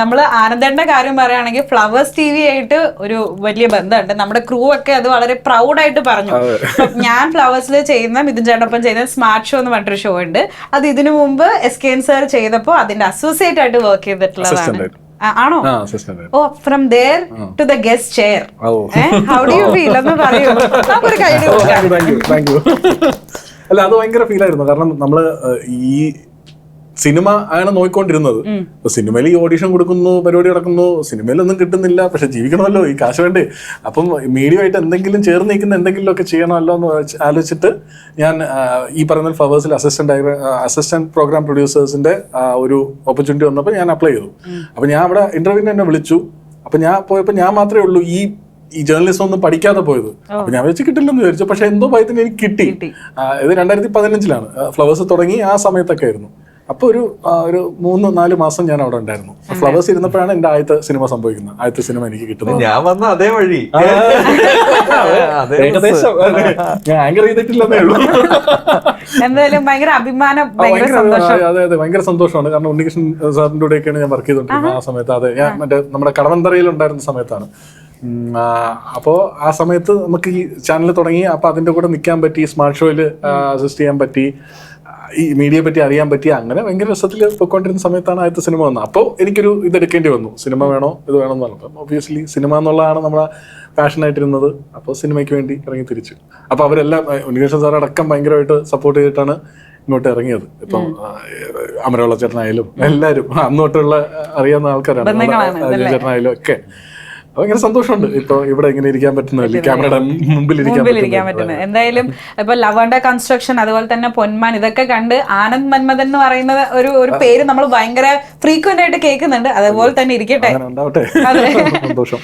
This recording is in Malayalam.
നമ്മൾ ആനന്ദന്റെ കാര്യം പറയുകയാണെങ്കിൽ ഫ്ലവേഴ്സ് ടി വി ആയിട്ട് ഒരു വലിയ ബന്ധമുണ്ട്. നമ്മുടെ ക്രൂ ഒക്കെ അത് വളരെ പ്രൗഡായിട്ട് പറഞ്ഞു. ഞാൻ ഫ്ലവേഴ്സിൽ ചെയ്യുന്ന മിഥുൻ ചേട്ടനൊപ്പം ചെയ്യുന്ന സ്മാർട്ട് ഷോ എന്ന് പറഞ്ഞൊരു ഷോ ഉണ്ട്. അത് ഇതിനു മുമ്പ് എസ് കെ എൻ സാർ ചെയ്തപ്പോൾ അതിന്റെ അസോസിയേറ്റ് ആയിട്ട് വർക്ക് ചെയ്തിട്ടുള്ളതാണ്. ആണോ? ഓ from there to the guest chair how do you feel എന്ന് പറയൂ. നമുക്കൊരു കൈ അല്ല അത് ഭയങ്കര ഫീൽ ആയിരുന്നു. കാരണം നമ്മൾ ഈ സിനിമ ആണ് നോക്കിക്കൊണ്ടിരുന്നത് സിനിമയിൽ ഈ ഓഡിഷൻ കൊടുക്കുന്നു പരിപാടി നടക്കുന്നു സിനിമയിലൊന്നും കിട്ടുന്നില്ല പക്ഷെ ജീവിക്കണമല്ലോ ഈ കാശ് വേണ്ടേ. അപ്പം മീഡിയമായിട്ട് എന്തെങ്കിലും ചേർന്ന് നിൽക്കുന്ന എന്തെങ്കിലും ഒക്കെ ചെയ്യണമല്ലോ എന്ന് ആലോചിച്ചിട്ട് ഞാൻ ഈ പറയുന്ന ഫ്ലവേഴ്സിൽ അസിസ്റ്റന്റ് അസിസ്റ്റന്റ് പ്രോഗ്രാം പ്രൊഡ്യൂസേഴ്സിന്റെ ഒരു ഓപ്പർച്യൂണിറ്റി വന്നപ്പോൾ ഞാൻ അപ്ലൈ ചെയ്തു. അപ്പൊ ഞാൻ അവിടെ ഇന്റർവ്യൂവിന് എന്നെ വിളിച്ചു. അപ്പൊ ഞാൻ പോയപ്പോൾ ഞാൻ മാത്രമേ ഉള്ളൂ ഈ ഈ ജേർണലിസം ഒന്നും പഠിക്കാതെ പോയത്. അപ്പൊ ഞാൻ വെച്ച് കിട്ടില്ലെന്ന് വിചാരിച്ചു. പക്ഷെ എന്തോ ഭയത്തിന് എനിക്ക് കിട്ടി. ഇത് രണ്ടായിരത്തി പതിനഞ്ചിലാണ്. ഫ്ലവേഴ്സ് തുടങ്ങി ആ സമയത്തൊക്കെ ആയിരുന്നു. അപ്പൊ ഒരു ഒരു മൂന്ന് നാല് മാസം ഞാൻ അവിടെ ഉണ്ടായിരുന്നു. ഫ്ലവേഴ്സ് ഇരുന്നപ്പോഴാണ് എന്റെ ആദ്യത്തെ സിനിമ സംഭവിക്കുന്നത്. ആദ്യത്തെ സിനിമ എനിക്ക് കിട്ടുന്നത്. ഞാൻ വന്ന അതേ വഴി. ഏകദേശം. ഞാൻ ആങ്കർ ചെയ്തിട്ടില്ലെന്നേ ഉള്ളൂ. എന്തായാലും ഭയങ്കര അഭിമാനം അതെ അതെ ഭയങ്കര സന്തോഷമാണ്. കാരണം ഉണ്ണികൃഷ്ണൻ സാറിന്റെ കൂടെയൊക്കെയാണ് ഞാൻ വർക്ക് ചെയ്തോണ്ടിരുന്നത്. ആ സമയത്ത് അതെ ഞാൻ മറ്റേ നമ്മുടെ കടവന്തറയിൽ ഉണ്ടായിരുന്ന സമയത്താണ്. അപ്പോൾ ആ, അപ്പോ ആ സമയത്ത് നമുക്ക് ഈ ചാനൽ തുടങ്ങി. അപ്പൊ അതിന്റെ കൂടെ നിൽക്കാൻ പറ്റി സ്മാർട്ട് ഷോയിൽ അസിസ്റ്റ് ചെയ്യാൻ പറ്റി. ഈ മീഡിയയെ പറ്റി അറിയാൻ പറ്റി അങ്ങനെ ഭയങ്കര രസത്തിൽ പൊയ്ക്കൊണ്ടിരുന്ന സമയത്താണ് ആദ്യത്തെ സിനിമ വന്നത്. അപ്പോൾ എനിക്കൊരു ഇത് എടുക്കേണ്ടി വന്നു. സിനിമ വേണോ? ഇത് വേണോ എന്ന് പറഞ്ഞപ്പോൾ ഒബ്വിയസ്ലി സിനിമ എന്നുള്ളതാണ് നമ്മുടെ പാഷനായിട്ടിരുന്നത് അപ്പോൾ സിനിമയ്ക്ക് വേണ്ടി ഇറങ്ങി തിരിച്ചു. അപ്പോൾ അവരെല്ലാം ഉണ്ണികൃഷ്ണൻ സാർ അടക്കം ഭയങ്കരമായിട്ട് സപ്പോർട്ട് ചെയ്തിട്ടാണ് ഇങ്ങോട്ട് ഇറങ്ങിയത്. ഇപ്പം അമരവെള്ള ചേട്ടനായാലും എല്ലാവരും അന്നോട്ടുള്ള അറിയാവുന്ന ആൾക്കാരാണ്. ചേട്ടനായാലും ഒക്കെ. ഭയങ്കര സന്തോഷമുണ്ട്. ഇപ്പൊ ഇവിടെ ഇങ്ങനെ ഇരിക്കാൻ പറ്റുന്നതല്ലേ ക്യാമറയുടെ മുമ്പിൽ ഇരിക്കാൻ പറ്റുന്നത്. എന്തായാലും ഇപ്പൊ ലവണ്ട കൺസ്ട്രക്ഷൻ അതുപോലെ തന്നെ പൊന്മാൻ ഇതൊക്കെ കണ്ട് ആനന്ദ് മന്മഥൻ എന്ന് പറയുന്ന ഒരു ഒരു പേര് നമ്മൾ ഭയങ്കര ഫ്രീക്വന്റ് ആയിട്ട് കേൾക്കുന്നുണ്ട്. അതുപോലെ തന്നെ ഇരിക്കട്ടെ. സന്തോഷം.